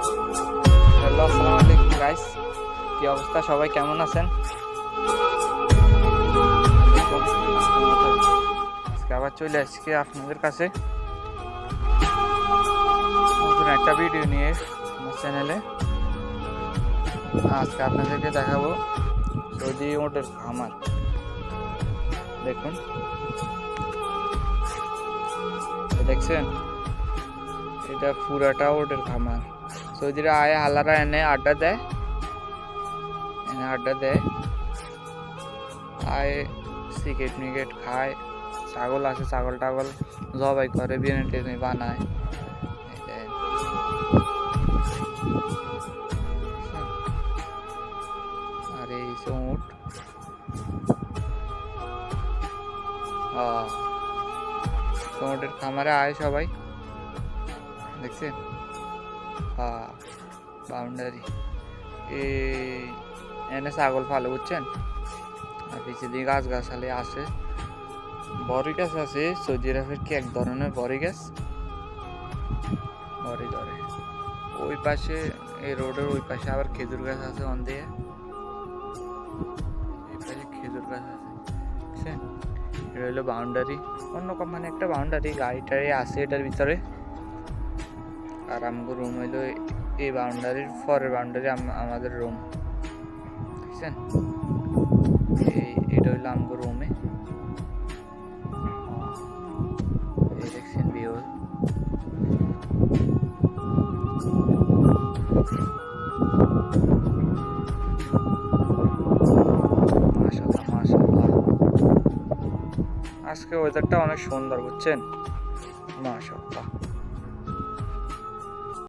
Hello আসসালামু আলাইকুম guys কি অবস্থা? সবাই কেমন আছেন? আজকে আবার চলে আসছি আপনাদের কাছে। নতুন একটা ভিডিও নিয়ে আমার চ্যানেলে আজকে আপনাদেরকে দেখাবো সৌদি ওটের খামার দেখুন। দেখছেন? এটা পুরাটা ওটের খামার সৌদিরা আয় হালারা এনে আড্ডা দেয় এনে আড্ডা দেয় আয় সিগারেট মিগেট খায় ছাগল আছে ছাগল টাগল জবাই করে বিরিয়ানি টিরিয়ানি বানায়। আর এই উট উটের খামারে আয় সবাই দেখছেন হ্যাঁ বাউন্ডারি এনে ছাগল ফালে, বুঝছেন? আর পিছিয়ে দিকে গাছ গাছালি আছে। বড়ি গাছ আছে সৌদি আরবের কি এক ধরনের বড়ি গাছ? বড়ি ধরে। ওই পাশে, এই রোডের ওই পাশে আবার খেজুর গাছ আছে অন দিয়ে। খেজুর গাছ আছে, বুঝছেন? বাউন্ডারি অন্য কোম্পানি একটা বাউন্ডারি গাড়ি টাড়ি আছে এটার ভিতরে। আর আমাদের রুম হইল এই বাউন্ডারির পরের বাউন্ডারি আমাদের রুম বুঝছেন? এই, এটা হইল আমাদের রুমে আজকে ওয়েদারটা অনেক সুন্দর, বুঝছেন?